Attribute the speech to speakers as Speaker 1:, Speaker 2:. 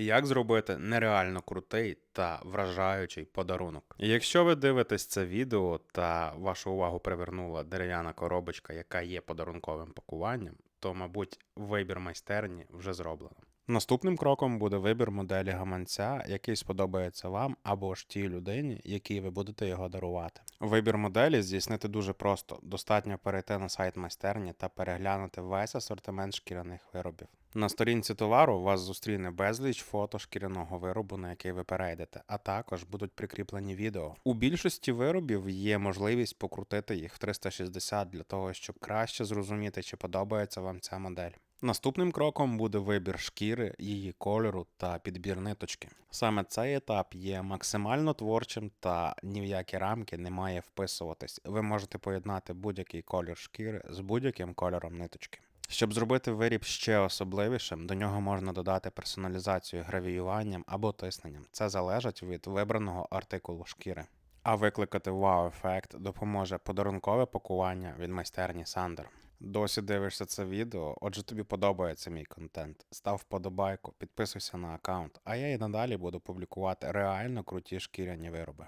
Speaker 1: Як зробити нереально крутий та вражаючий подарунок? Якщо ви дивитесь це відео та вашу увагу привернула дерев'яна коробочка, яка є подарунковим пакуванням, то, мабуть, вибір майстерні вже зроблено. Наступним кроком буде вибір моделі гаманця, який сподобається вам або ж тій людині, якій ви будете його дарувати. Вибір моделі здійснити дуже просто. Достатньо перейти на сайт майстерні та переглянути весь асортимент шкіряних виробів. На сторінці товару вас зустріне безліч фото шкіряного виробу, на який ви перейдете, а також будуть прикріплені відео. У більшості виробів є можливість покрутити їх в 360 для того, щоб краще зрозуміти, чи подобається вам ця модель. Наступним кроком буде вибір шкіри, її кольору та підбір ниточки. Саме цей етап є максимально творчим та ні в які рамки не має вписуватись. Ви можете поєднати будь-який колір шкіри з будь-яким кольором ниточки. Щоб зробити виріб ще особливішим, до нього можна додати персоналізацію гравіюванням або тисненням. Це залежить від вибраного артикулу шкіри. А викликати вау-ефект допоможе подарункове пакування від майстерні Сандер. Досі дивишся це відео, отже тобі подобається мій контент. Став вподобайку, підписуйся на аккаунт, а я і надалі буду публікувати реально круті шкіряні вироби.